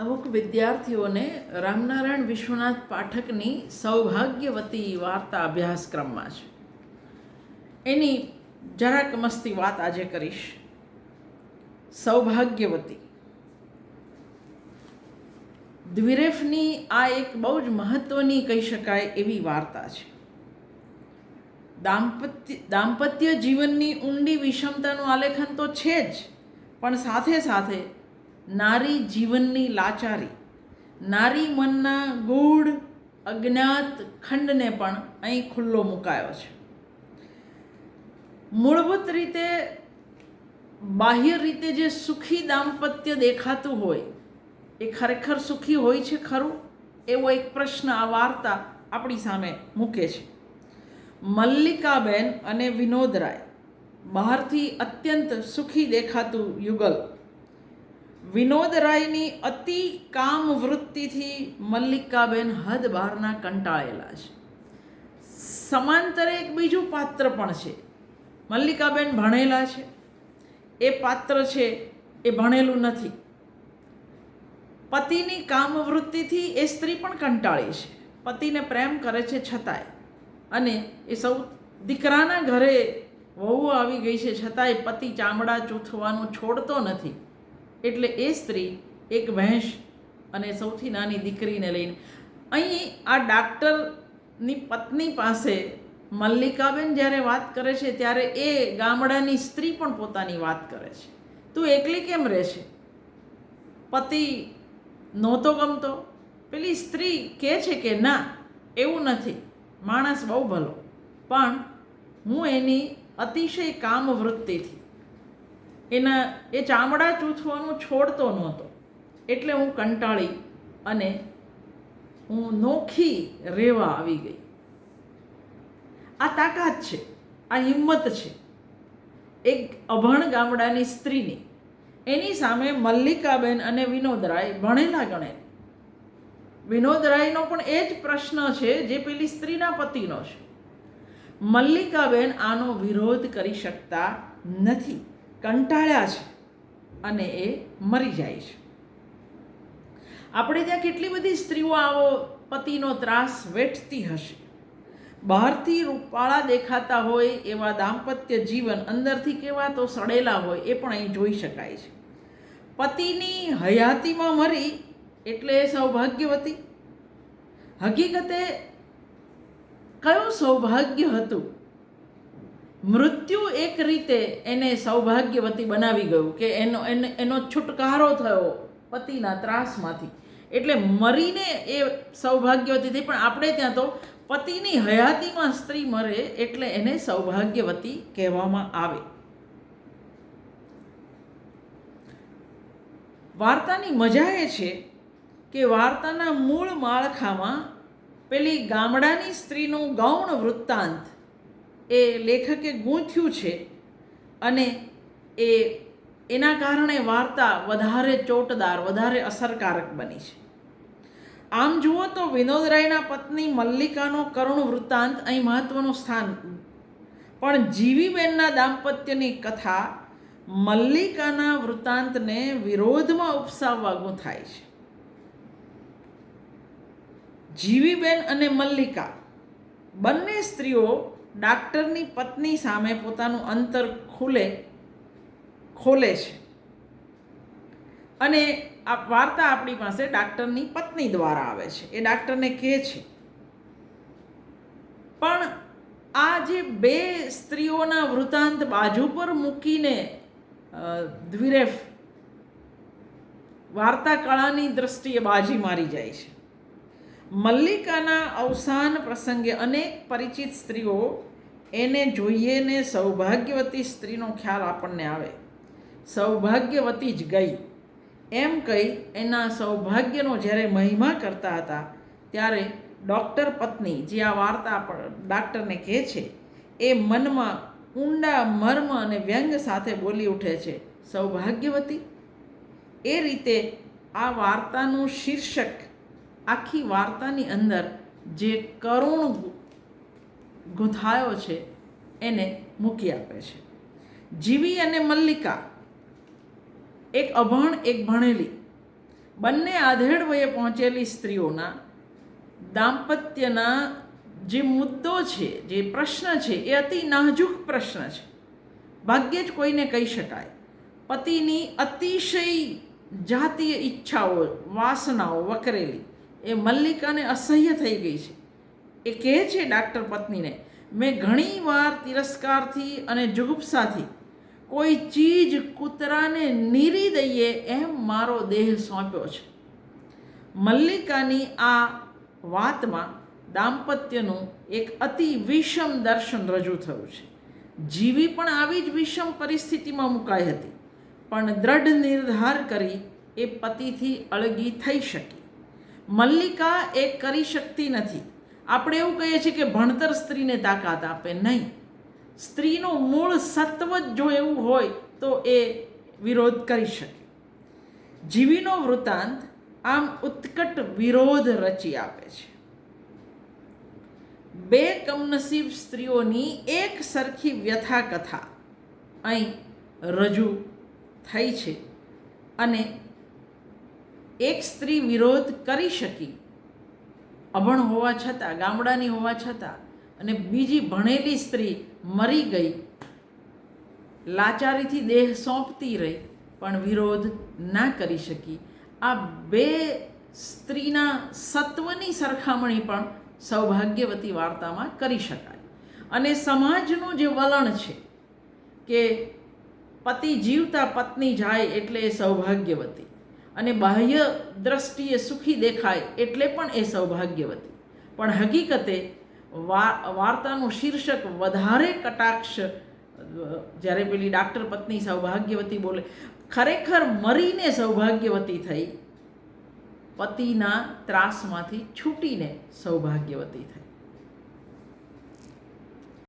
અમુક વિદ્યાર્થીઓને રામનારાયણ વિશ્વનાથ પાઠકની સૌભાગ્યવતી વાર્તા અભ્યાસક્રમમાં છે. એની જરાક મસ્તી વાત આજે કરીશ. સૌભાગ્યવતી. દ્વિરેફની આ એક બહુ જ મહત્વની કહી શકાય એવી વાર્તા છે. દાંપત્ય દાંપત્ય જીવનની ઊંડી વિષમતાનું આલેખન તો છે જ, પણ સાથે સાથે નારી જીવનની લાચારી, નારી મનના ગૂઢ, અજ્ઞાત ખંડને પણ અહીં ખુલ્લો મુકાયો છે. મૂળભૂત રીતે બાહ્ય રીતે જે સુખી દાંપત્ય દેખાતું હોય, એ ખરેખર સુખી હોય છે ખરું? એવો એક પ્રશ્ન આ વાર્તા આપણી સામે મૂકે છે. મલ્લિકાબેન અને વિનોદરાય બહારથી અત્યંત સુખી દેખાતું યુગલ વિનોદરાયની અતિ કામ વૃત્તિથી મલ્લિકાબેન હદ બહારના કંટાળેલા છે. સમાંતરે એક બીજું પાત્ર પણ છે. મલ્લિકાબેન ભણેલા છે. એ પાત્ર છે, એ ભણેલું નથી. પતિની કામવૃત્તિથી એ સ્ત્રી પણ કંટાળી છે. પતિને પ્રેમ કરે છે છતાંય. અને એ સૌ દીકરાના ઘરે વહુ આવી ગઈ છે છતાંય પતિ ચામડા ચૂથવાનું છોડતો નથી. એટલે એ સ્ત્રી એક ભેંસ અને સૌથી નાની દીકરીને લઈને. અહીં આ ડાક્ટરની પત્ની પાસે મલ્લિકાબેન જ્યારે વાત કરે છે, ત્યારે એ ગામડાની સ્ત્રી પણ પોતાની વાત કરે છે. તું એકલી કેમ રહે છે પતિ નહોતો ગમતો. પેલી સ્ત્રી કહે છે કે ના, એવું નથી, માણસ બહુ ભલો. પણ હું એની અતિશય કામ વૃત્તિથી એના, એ ચામડા ચૂથવાનું છોડતો નહોતો એટલે હું કંટાળી અને હું નોખી રહેવા આવી ગઈ. આ તાકાત છે, આ હિંમત છે. એક અભણ ગામડાની સ્ત્રીની, એની સામે મલ્લિકાબેન અને વિનોદરાય ભણેલા ગણે. વિનોદરાયનો પણ એ જ પ્રશ્ન છે જે પેલી સ્ત્રીના પતિનો છે. મલ્લિકાબેન આનો વિરોધ કરી શકતા નથી. કંટાળ્યા છે અને એ મરી જાય છે. આપણે ત્યાં કેટલી બધી સ્ત્રીઓ આવો પતિનો ત્રાસ વેઠતી હશે? બહારથી રૂપાળા દેખાતા હોય એવા દાંપત્ય જીવન અંદરથી કેવા તો સડેલા હોય એ પણ અહીં જોઈ શકાય છે. પતિની હયાતીમાં મરી એટલે એ સૌભાગ્યવતી? હકીકતે કયું સૌભાગ્ય હતું? મૃત્યુ એક રીતે એને સૌભાગ્યવતી બનાવી ગયું કે એનો એને એનો છુટકારો થયો પતિના ત્રાસમાંથી. એટલે મરીને એ સૌભાગ્યવતી થઈ, પણ આપણે ત્યાં તો પતિની હયાતીમાં સ્ત્રી મરે એટલે એને સૌભાગ્યવતી કહેવામાં આવે. વાર્તાની મજા એ છે કે વાર્તાના મૂળ માળખામાં પેલી ગામડાની સ્ત્રીનું ગૌણ વૃત્તાંત એ લેખકે ગૂંથ્યું છે અને એ એના કારણે વાર્તા વધારે ચોટદાર, વધારે અસરકારક બની છે. આમ જુઓ તો વિનોદરાયના પત્ની મલ્લિકાનો કરુણ વૃત્તાંત અહીં મહત્વનું સ્થાન પણ જીવીબેનના દાંપત્યની કથા મલ્લિકાના વૃત્તાંતને વિરોધમાં ઉપસાવવા ગૂંથાય છે. જીવીબેન અને મલ્લિકા બંને સ્ત્રીઓ ડાક્ટરની પત્ની સામે પોતાનું અંતર ખુલે, ખોલે છે. અને આ વાર્તા આપણી પાસે ડાક્ટરની પત્ની દ્વારા આવે છે. એ ડાક્ટરને કહે છે, પણ આ જે બે સ્ત્રીઓના વૃતાંત બાજુ પર મૂકીને દ્વિરેફ વાર્તા કળાની દ્રષ્ટિએ બાજી મારી જાય છે. મલ્લિકાના અવસાન પ્રસંગે અનેક પરિચિત સ્ત્રીઓ એને જોઈએ ને સૌભાગ્યવતી સ્ત્રીનો ખ્યાલ આપણને આવે. સૌભાગ્યવતી જ ગઈ. એમ કહી એના સૌભાગ્યનો જ્યારે મહિમા કરતા હતા, ત્યારે ડૉક્ટર પત્ની જે આ વાર્તા ડાક્ટરને કહે છે, એ મનમાં ઊંડા મર્મ અને વ્યંગ સાથે બોલી ઉઠે છે, સૌભાગ્યવતી? એ રીતે આ વાર્તાનું શીર્ષક આખી વાર્તાની અંદર જે કરુણ ગૂંથાયો છે, એને મૂકી આપે છે. જીવી અને મલ્લિકા એક અભણ, એક ભણેલી. બંને આધેડ વયે પહોંચેલી સ્ત્રીઓના દાંપત્યના જે મુદ્દો છે, જે પ્રશ્ન છે, એ અતિ નાજુક પ્રશ્ન છે. ભાગ્યે જ કોઈને કહી શકાય. પતિની અતિશય જાતીય ઈચ્છાઓ, વાસનાઓ વકરેલી, એ મલ્લિકાને અસહ્ય થઈ ગઈ છે. એ કહે છે ડાક્ટર પત્નીને, મેં ઘણીવાર તિરસ્કારથી અને જુગુપ્સાથી કોઈ ચીજ કૂતરાને નીરી દઈએ એમ મારો દેહ સોંપ્યો છે. મલ્લિકાની આ વાતમાં દાંપત્યનું એક અતિ વિષમ દર્શન રજૂ થયું છે. જીવી પણ આવી જ વિષમ પરિસ્થિતિમાં મુકાઈ હતી, પણ દ્રઢ નિર્ધાર કરી એ પતિથી અળગી થઈ શકી. મલ્લિકા એ કરી શકતી નથી. આપણે એવું કહીએ છીએ કે ભણતર સ્ત્રીને તાકાત આપે નહીં. સ્ત્રીનું મૂળ સત્વ જ એવું હોય તો એ વિરોધ કરી શકે. જીવીનો વૃત્તાંત આમ ઉત્કટ વિરોધ રચી આપે છે. બે કમનસીબ સ્ત્રીઓની એક સરખી વ્યથા કથા અહીં રજૂ થઈ છે. અને એક સ્ત્રી વિરોધ કરી શકી અભણ હોવા છતાં, ગામડાની હોવા છતાં અને બીજી ભણેલી સ્ત્રી મરી ગઈ. લાચારીથી દેહ સોંપતી રહી, પણ વિરોધ ના કરી શકી. આ બે સ્ત્રીના સત્વની સરખામણી પણ સૌભાગ્યવતી વાર્તામાં કરી શકાય. અને સમાજનું જે વલણ છે કે પતિ જીવતા પત્ની જાય એટલે એ સૌભાગ્યવતી. અને બાહ્ય દ્રષ્ટિએ સુખી દેખાય એટલે પણ એ સૌભાગ્યવતી. પણ હકીકતે વાર્તાનું શીર્ષક વધારે કટાક્ષ જ્યારે પેલી ડાક્ટર પત્ની સૌભાગ્યવતી બોલે, ખરેખર મરીને સૌભાગ્યવતી થઈ, પતિના ત્રાસમાંથી છૂટીને સૌભાગ્યવતી થઈ.